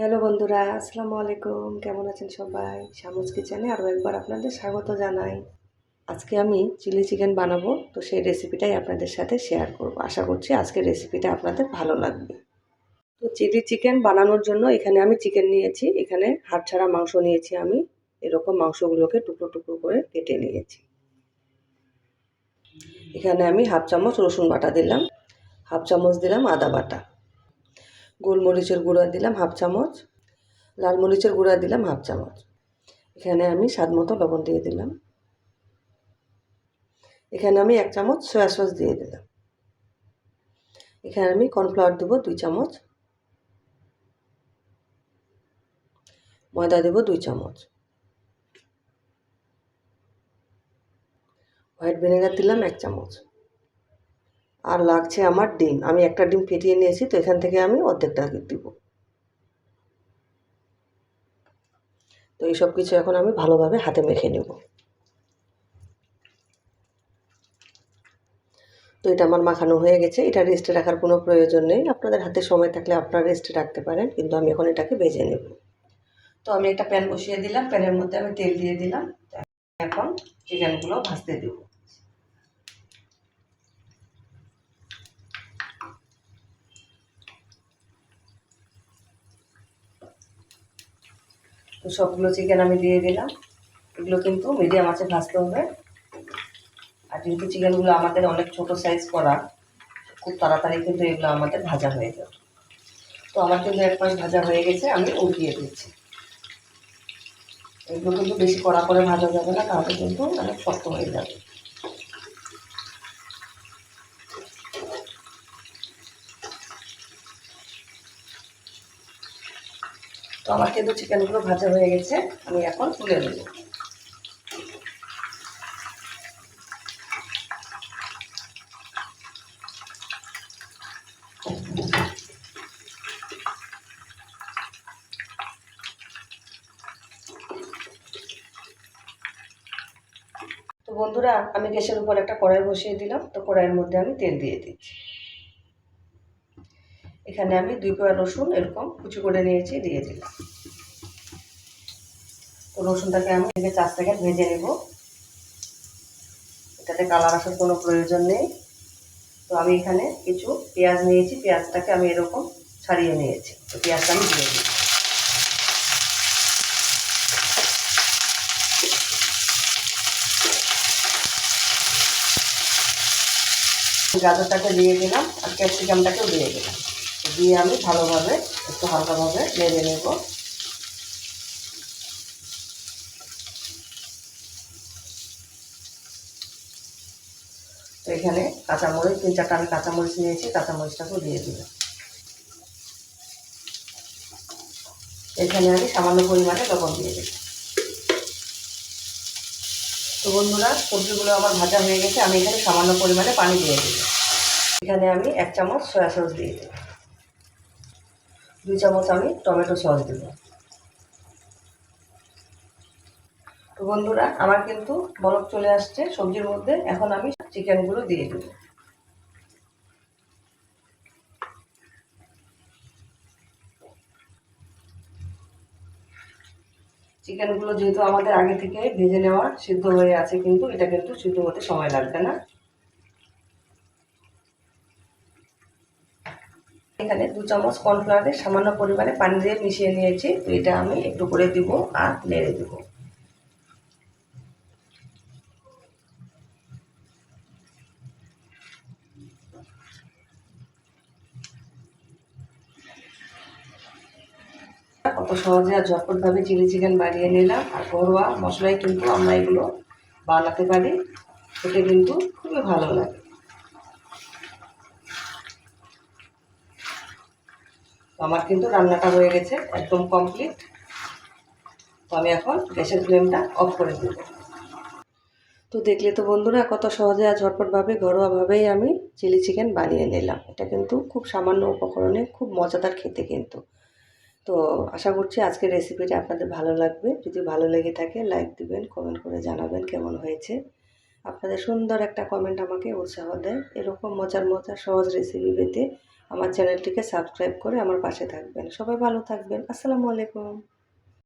Hello বন্ধুরা, আসসালামু আলাইকুম। কেমন আছেন সবাই? শামুজ কিচেনে আরও একবার আপনাদের স্বাগত জানাই। আজকে আমি চিলি চিকেন বানাবো, তো সেই রেসিপিটাই আপনাদের সাথে শেয়ার করব। আশা করছি আজকের রেসিপিটা আপনাদের ভালো লাগবে। তো চিলি চিকেন বানানোর জন্য এখানে আমি চিকেন নিয়েছি, এখানে হাড় ছাড়া মাংস নিয়েছি আমি। এরকম মাংসগুলোকে টুকরো টুকরো করে কেটে নিয়েছি। এখানে আমি হাফ চামচ রসুন বাটা দিলাম, হাফ চামচ দিলাম আদা বাটা। গোলমরিচের গুঁড়া দিলাম হাফ চামচ, লাল মরিচের গুঁড়া দিলাম হাফ চামচ। এখানে আমি স্বাদ মতো লবণ দিয়ে দিলাম। এখানে আমি এক চামচ সয়া সস দিয়ে দিলাম। এখানে আমি কর্নফ্লাওয়ার দেবো দুই চামচ। ময়দা দেবো দুই চামচ। হোয়াইট ভিনেগার দিলাম এক চামচ। আর লাগছে আমার ডিম। আমি একটা ডিম ফেটিয়ে নিয়েছি, তো এখান থেকে আমি অর্ধেকটা দিব। তো এই সব কিছু এখন আমি ভালোভাবে হাতে মেখে নেব। তো এটা আমার মাখানো হয়ে গেছে। এটা রেস্টে রাখার কোনো প্রয়োজন নেই। আপনাদের হাতে সময় থাকলে আপনারা রেস্টে রাখতে পারেন, কিন্তু আমি এখন এটাকে ভেজে নেব। তো আমি একটা প্যান বসিয়ে দিলাম। প্যানের মধ্যে আমি তেল দিয়ে দিলাম। এখন চিকেনগুলো ভাজতে দেবো। তো সবগুলো চিকেন আমি দিয়ে দিলাম। এগুলো কিন্তু মিডিয়াম আছে, ভাজতে হবে। আর যেহেতু চিকেনগুলো আমাদের অনেক ছোট সাইজ করা, খুব তাড়াতাড়ি কিন্তু এগুলো আমাদের ভাজা হয়ে যাবে। তো আমার কিন্তু এক পাশ ভাজা হয়ে গেছে, আমি উল্টিয়ে দিচ্ছি। এগুলো কিন্তু বেশি কড়া করে ভাজা যাবে না, তাহলে কিন্তু অনেক শক্ত হয়ে যাবে। তো আমার কিন্তু চিকেনগুলো ভাজা হয়ে গেছে, আমি এখন তুলে নেব। তো বন্ধুরা, আমি গ্যাসের উপর একটা কড়াই বসিয়ে দিলাম, তো কড়াইয়ের মধ্যে আমি তেল দিয়ে দিচ্ছি। এখানে আমি দুই কোয়া রসুন এরকম কুচি করে নিয়েছি, দিয়ে দিলাম। তো রসুনটাকে আমি এখানে চার সেকেন্ড ভেজে নেব। এটাতে কালার আসার কোনো প্রয়োজন নেই। তো আমি এখানে কিছু পেঁয়াজ নিয়েছি, পেঁয়াজটাকে আমি এরকম ছাড়িয়ে নিয়েছি। তো পেঁয়াজটা আমি দিয়ে দিই গাজরটাকে দিয়ে দিলাম আর ক্যাপসিকামটাকেও দিয়ে দিলাম। দিয়ে আমি ভালোভাবে, একটু হালকাভাবে নেড়ে নেব। তো এখানে কাঁচামরিচ, তিন চারটা আমি কাঁচামরিচ নিয়েছি, কাঁচামরিচটাকেও দিয়ে দিলাম। এখানে আমি সামান্য পরিমাণে লবণ দিয়ে দিই তো বন্ধুরা, সবজিগুলো আমার ভাজা হয়ে গেছে, আমি এখানে সামান্য পরিমাণে পানি দিয়ে দিই এখানে আমি এক চামচ সয়া সস দিয়ে দিই দুই চামচ আমি টমেটো সস দেব। তো বন্ধুরা, আমার কিন্তু বরফ চলে আসছে, সবজির মধ্যে। এখন আমি চিকেনগুলো দিয়ে দেব। চিকেনগুলো যেহেতু আমাদের আগে থেকে ভেজে নেওয়া সিদ্ধ হয়ে আছে, কিন্তু এটা কিন্তু সিদ্ধ হতে সময় লাগবে না। এখানে দু চামচ কর্নফ্লাওয়ারে সামান্য পরিমাণে পানি দিয়ে মিশিয়ে নিয়েছি। তো এটা আমি একটু করে দিব আর নেড়ে দেব। কত সহজে আর ঝটপটভাবে চিলি চিকেন বানিয়ে নিলাম। আর ঘরোয়া মশলাই কিন্তু আমরা এগুলো বানাতে পারি। খেতে কিন্তু খুবই ভালো লাগে। আমার কিন্তু রান্নাটা হয়ে গেছে একদম কমপ্লিট তো আমি এখন গ্যাসের ফ্লেমটা অফ করে দেব। তো দেখলে তো বন্ধুরা কত সহজে আর ঝটপটভাবে, ঘরোয়াভাবেই আমি চিলি চিকেন বানিয়ে নিলাম। এটা কিন্তু খুব সামান্য উপকরণে, খুব মজাদার খেতে কিন্তু। তো আশা করছি আজকের রেসিপিটা আপনাদের ভালো লাগবে। যদি ভালো লেগে থাকে লাইক দিবেন কমেন্ট করে জানাবেন কেমন হয়েছে। আপনাদের সুন্দর একটা কমেন্ট আমাকে উৎসাহ দেয়। এরকম মজার মজার সহজ রেসিপি পেতে আমার চ্যানেলটিকে সাবস্ক্রাইব করে আমার পাশে থাকবেন। সবাই ভালো থাকবেন। আসসালামু আলাইকুম।